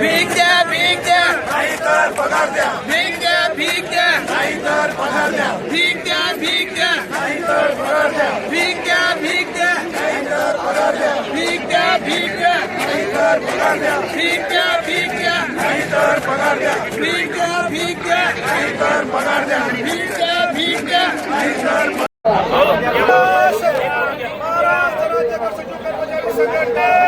भीक द्या भीक द्या नाहीतर पगार द्या भीक द्या भीक द्या नाहीतर पगार द्या भीक द्या भीक द्या नाहीतर पगार द्या भीक द्या भीक द्या नाहीतर पगार द्या भीक द्या भीक द्या नाहीतर पगार द्या भीक द्या भीक द्या नाहीतर पगार द्या भीक द्या भीक द्या नाहीतर पगार द्या भीक द्या भीक द्या नाहीतर Nossa, Nordeste!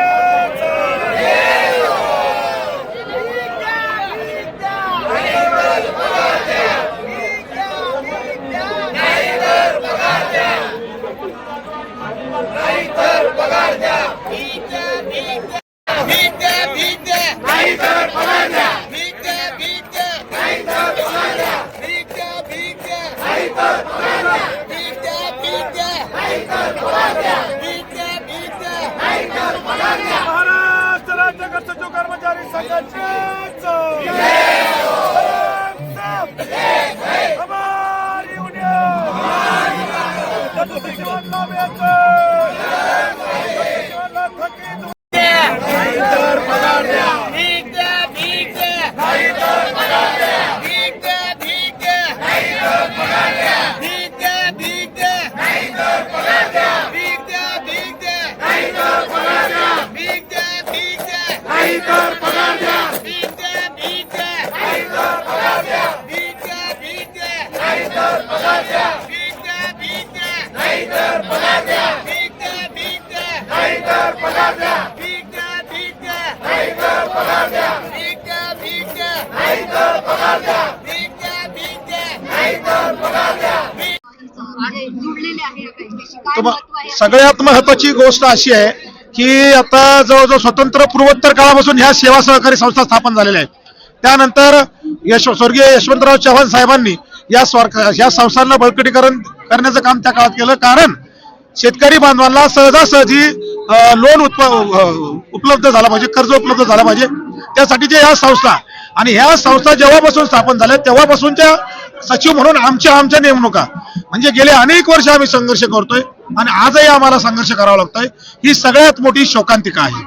सगळ्यात महत्वाची गोष्ट अशी आहे की आता जवळजवळ स्वतंत्र पूर्वोत्तर काळापासून ह्या सेवा सहकारी संस्था स्थापन झालेल्या आहेत. त्यानंतर यश स्वर्गीय यशवंतराव चव्हाण साहेबांनी या स्वर या संस्थांना बळकटीकरण करण्याचं काम त्या काळात केलं. कारण शेतकरी बांधवांना सहजासहजी लोन उपलब्ध झाला पाहिजे कर्ज उपलब्ध झाला पाहिजे. त्यासाठी जे ह्या संस्था आणि ह्या संस्था जेव्हापासून स्थापन झाल्या तेव्हापासूनच्या सचिव म्हणून आमच्या आमच्या नेमणुका म्हणजे गेले अनेक वर्ष आम्ही संघर्ष करतोय आणि आजही आम्हाला संघर्ष करावा लागतोय. ही सगळ्यात मोठी शोकांतिका आहे.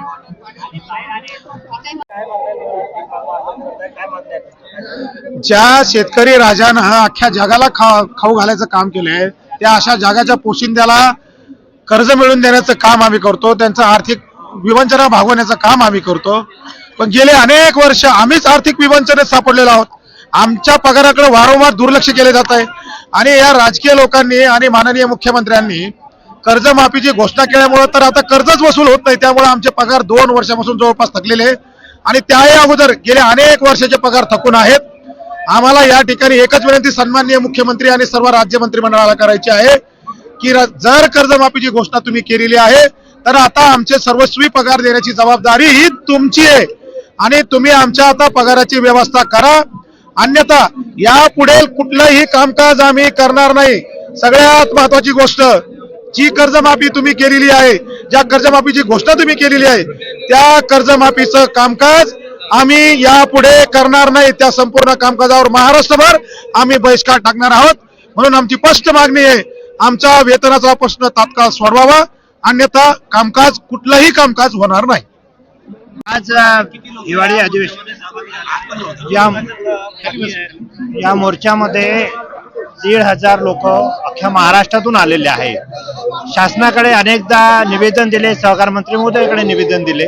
ज्या शेतकरी राजानं अख्ख्या जगाला खा खाऊ घालायचं काम केलंय त्या अशा जगाच्या पोशिंद्याला कर्ज मिळवून देण्याचं काम आम्ही करतो. त्यांचं आर्थिक विवंचना भागवण्याचं काम आम्ही करतो. पण गेले अनेक वर्ष आम्हीच आर्थिक विवंचनेत सापडलेलो आहोत. आमच्या पगाराकडे वारंवार दुर्लक्ष केले जात आहे. आणि या राजकीय लोकांनी आणि माननीय मुख्यमंत्र्यांनी कर्जमाफीची घोषणा केल्यामुळे तर आता कर्जच वसूल होत नाही त्यामुळे आमचे पगार दोन वर्षापासून जवळपास थकलेले आणि त्याही अगोदर गेले अनेक वर्षाचे पगार थकून आहेत. आम्हाला या ठिकाणी एकच विनंती सन्माननीय मुख्यमंत्री आणि सर्व राज्य मंत्रिमंडळाला करायची आहे की जर कर्जमाफीची घोषणा तुम्ही केलेली आहे तर आता आमचे सर्वस्वी पगार देण्याची जबाबदारी ही तुमची आहे. आणि तुम्ही आमच्या आता पगाराची व्यवस्था करा. अन्यथा यापुढे कुठलंही कामकाज आम्ही करणार नाही. सगळ्यात महत्वाची गोष्ट जी कर्जमाफी तुम्ही केलेली आहे ज्या कर्जमाफीची घोषणा तुम्ही केलेली आहे त्या कर्जमाफीचं कामकाज आम्ही यापुढे करणार नाही. त्या संपूर्ण कामकाजावर महाराष्ट्रभर आम्ही बहिष्कार टाकणार आहोत. म्हणून आमची स्पष्ट मागणी आहे आमच्या वेतनाचा प्रश्न तात्काळ सोडवावा. अन्यथा कामकाज कुठलंही कामकाज होणार नाही. आज हिवाळी अधिवेशन या या मोर्चामध्ये दीड हजार लोक अख्ख्या महाराष्ट्रातून आलेले आहे शासनाकडे अनेकदा निवेदन दिले सहकार मंत्री महोदयाकडे निवेदन दिले.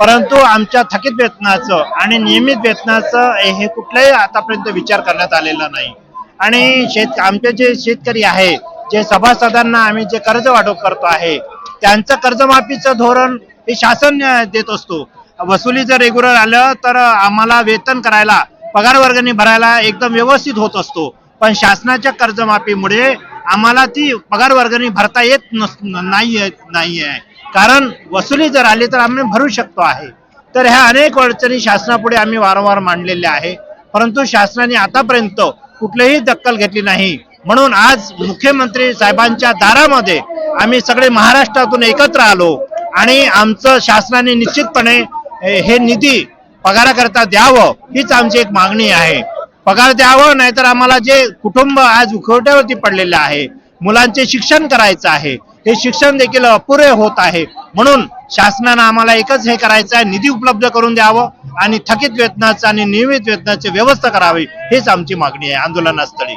परंतु आमच्या थकीत वेतनाचं आणि नियमित वेतनाचं हे- कुठलाही आतापर्यंत विचार करण्यात आलेला नाही. आणि शेत आमचे जे शेतकरी आहे जे सभासदांना आम्ही जे कर्ज वाटप करतो आहे त्यांचं कर्जमाफीचं धोरण हे शासन देत असतो. वसुली जर रेग्युलर आलं तर आम्हाला वेतन करायला पगार वर्गणी भरायला एकदम व्यवस्थित होत असतो. पण शासनाच्या कर्जमाफीमुळे आम्हाला ती पगार वर्गणी भरता येत नस नाही नाही आहे. कारण वसुली जर आली तर आम्ही भरू शकतो आहे. तर ह्या अनेक अडचणी शासनापुढे आम्ही वारंवार मांडलेल्या आहे. परंतु शासनाने आतापर्यंत कुठलीही दक्कल घेतली नाही. म्हणून आज मुख्यमंत्री साहेबांच्या दारामध्ये आम्ही सगळे महाराष्ट्रातून एकत्र आलो आणि आमचं शासनाने निश्चितपणे हे निधी पगाराकरता द्यावं हीच आमची एक मागणी आहे. पगार द्यावं नाहीतर आम्हाला जे कुटुंब आज उखवट्यावरती पडलेले आहे मुलांचे शिक्षण करायचं आहे हे शिक्षण देखील अपुरे होत आहे. म्हणून शासनानं आम्हाला एकच हे करायचं आहे निधी उपलब्ध करून द्यावं आणि थकीत वेतनाचं आणि नियमित वेतनाची व्यवस्था करावी हेच आमची मागणी आहे आंदोलनास्थळी.